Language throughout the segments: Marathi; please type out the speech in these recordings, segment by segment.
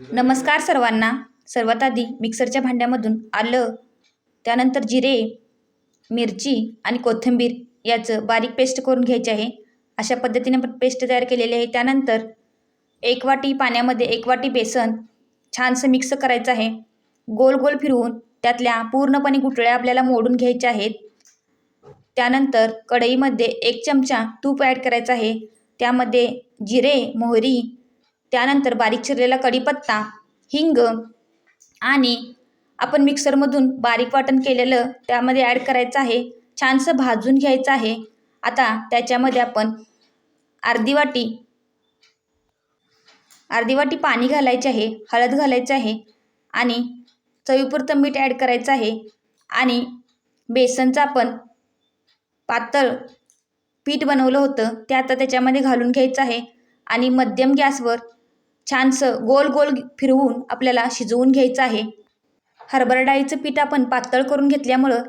नमस्कार सर्वांना. सर्वात आधी मिक्सरच्या भांड्यामधून आलं त्यानंतर जिरे मिरची आणि कोथिंबीर याचं बारीक पेस्ट करून घ्यायचे आहे. अशा पद्धतीने पेस्ट तयार केलेली आहे. त्यानंतर एक वाटी पाण्यामध्ये एक वाटी बेसन छानसं मिक्स करायचं आहे. गोल गोल फिरवून त्यातल्या पूर्णपणे गुटळ्या आपल्याला मोडून घ्यायच्या आहेत. त्यानंतर कढईमध्ये एक चमचा तूप ॲड करायचं आहे. त्यामध्ये जिरे मोहरी त्यानंतर बारीक चिरलेला कढीपत्ता हिंग आणि आपण मिक्सरमधून बारीक वाटण केलेलं त्यामध्ये ॲड करायचं आहे. छानसं भाजून घ्यायचं आहे. आता त्याच्यामध्ये आपण अर्धी वाटी अर्धी वाटी पाणी घालायचे आहे हळद घालायचं आहे आणि चवीपुरतं मीठ ॲड करायचं आहे. आणि बेसनचं आपण पातळ पीठ बनवलं होतं ते आता त्याच्यामध्ये घालून घ्यायचं आहे. आणि मध्यम गॅसवर छानसं गोल गोल फिरवून आपल्याला शिजवून घ्यायचं आहे. हरभरा डाळीचं पीठ आपण पातळ करून घेतल्यामुळं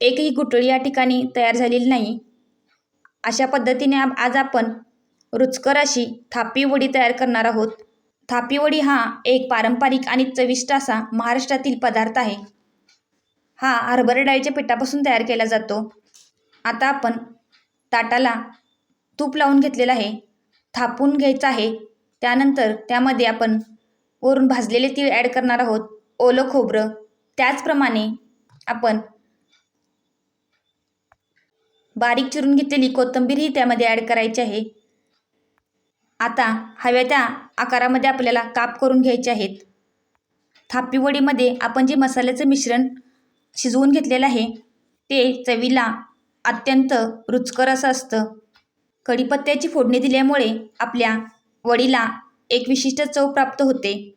एकही गुटळी या ठिकाणी तयार झालेली नाही. अशा पद्धतीने आज आपण रुचकर अशी थापी वडी तयार करणार आहोत. थापी वडी हा एक पारंपरिक आणि चविष्ट असा महाराष्ट्रातील पदार्थ आहे. हा हरभरा डाळीच्या पिठापासून तयार केला जातो. आता आपण ताटाला तूप लावून घेतलेलं आहे. थापून घ्यायचं आहे. त्यानंतर त्यामध्ये आपण वरून भाजलेले तीळ ॲड करणार आहोत. ओलं खोबरं. त्याचप्रमाणे आपण बारीक चिरून घेतलेली कोथिंबीरही त्यामध्ये ॲड करायची आहे. आता हव्या त्या आकारामध्ये आपल्याला काप करून घ्यायचे आहेत. थापीवडीमध्ये आपण जे मसाल्याचं मिश्रण शिजवून घेतलेलं आहे ते चवीला अत्यंत रुचकर असं असतं. कढीपत्त्याची फोडणी दिल्यामुळे आपल्या वडीला एक विशिष्ट चव प्राप्त होते.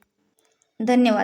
धन्यवाद.